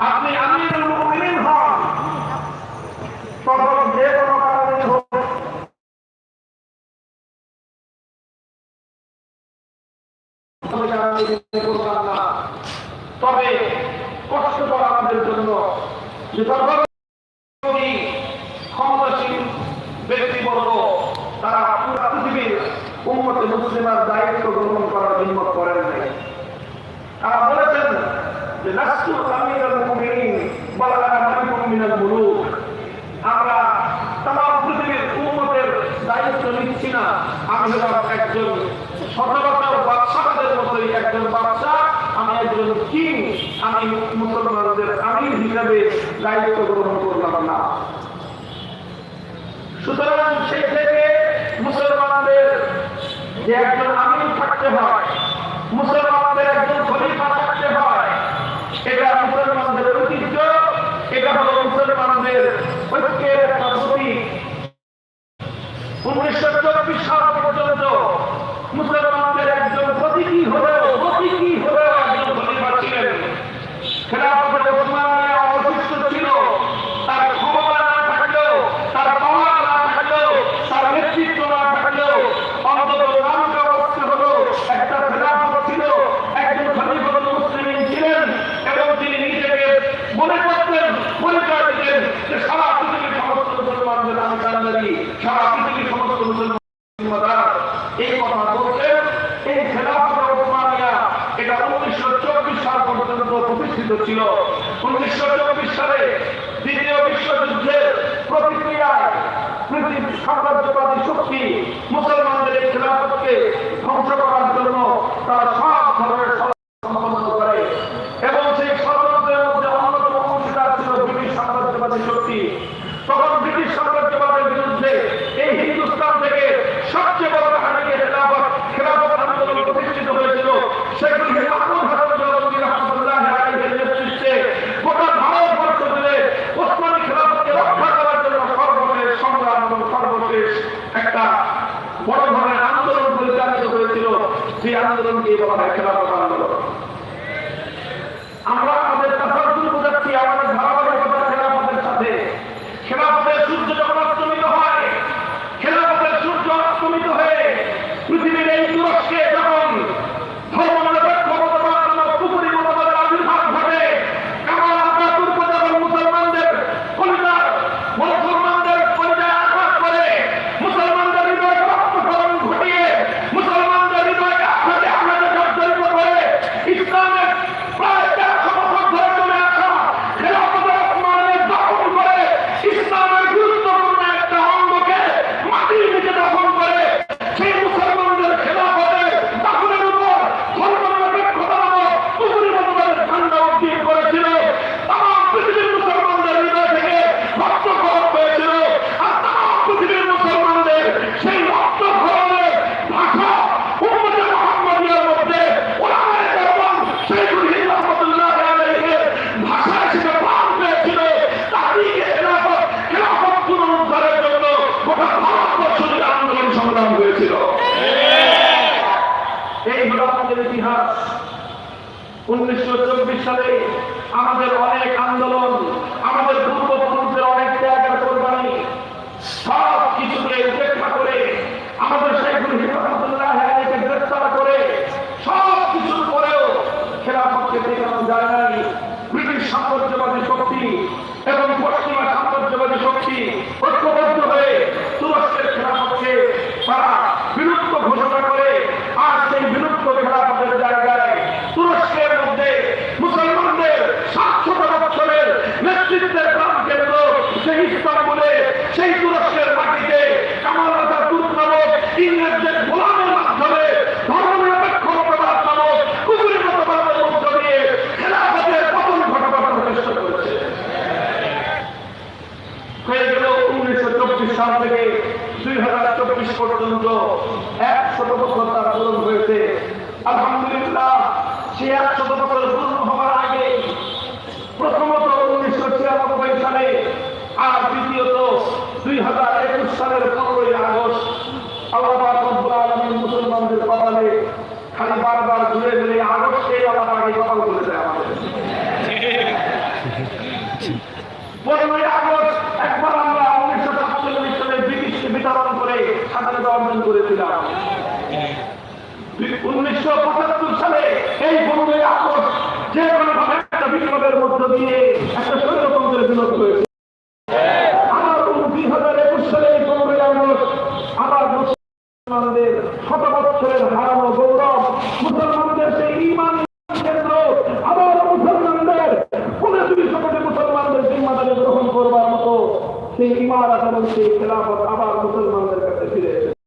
আপনি হন। তখন যে কোনো কারণে হোক। তবে কষ্ট করা আমাদের জন্য আমরা পৃথিবীর দায়িত্ব নিচ্ছি না। আমি একজন বাদশাহদের একজন আমি একজন কিং আমি মুসলমানদের আমি হিসাবে দায়িত্ব গ্রহণ করলাম না। সুতরাং সেই থেকে মুসলমানদের যে একজন আমির থাকতে হয় মুসলমান প্রতিষ্ঠিত ছিল। উনিশশো চব্বিশ সালে দ্বিতীয় বিশ্বযুদ্ধের প্রতিক্রিয়ায় পৃথিবীর সাম্রাজ্যবাদী শক্তি মুসলমানদের খেলাফতকে ধ্বংস করা আন্দোলনকে বলা হয় খেলাফত আন্দোলন আমরা ইতিহাস। উনিশশো চব্বিশ সালে আমাদের অনেক আন্দোলন আমাদের পূর্বপুরুষদের অনেক ত্যাগের কোরবানি সব কিছুকে মুসলিমদের প্রাণ কেন্দ্র সেই ইস্তাম্বুলে সেই তুরস্কের মাটিতে কামাল আজাদ তুর্ক নামক ইংরেজদের গোলামের মাধ্যমে ধর্ম নিরপেক্ষ নামক কুকুরের মতবাদের মধ্য দিয়ে খেলাফতের পতন ঘটাবার চেষ্টা করেছে হয়ে গেল উনিশশো চব্বিশ সাল থেকে দুই হাজার চব্বিশ পর্যন্ত এক শত বছর তারা পূরণ হয়েছে আলহামদুলিল্লাহ, সে এক শত বছর পূর্ণ হওয়ার আগে তাকে বারবার ঘুরে ঘুরে আদর্শেই আবার তাকে দখল করে দেয় আমাদের। উনিশশো সাতচল্লিশ সালে এই পনেরোই আগস্ট যে কোনো একটা বিপ্লবের মধ্য দিয়ে একটা সেই ইমারত এবং সেই খেলাফত আবার মুসলমানদের কাছে ফিরে এসেছে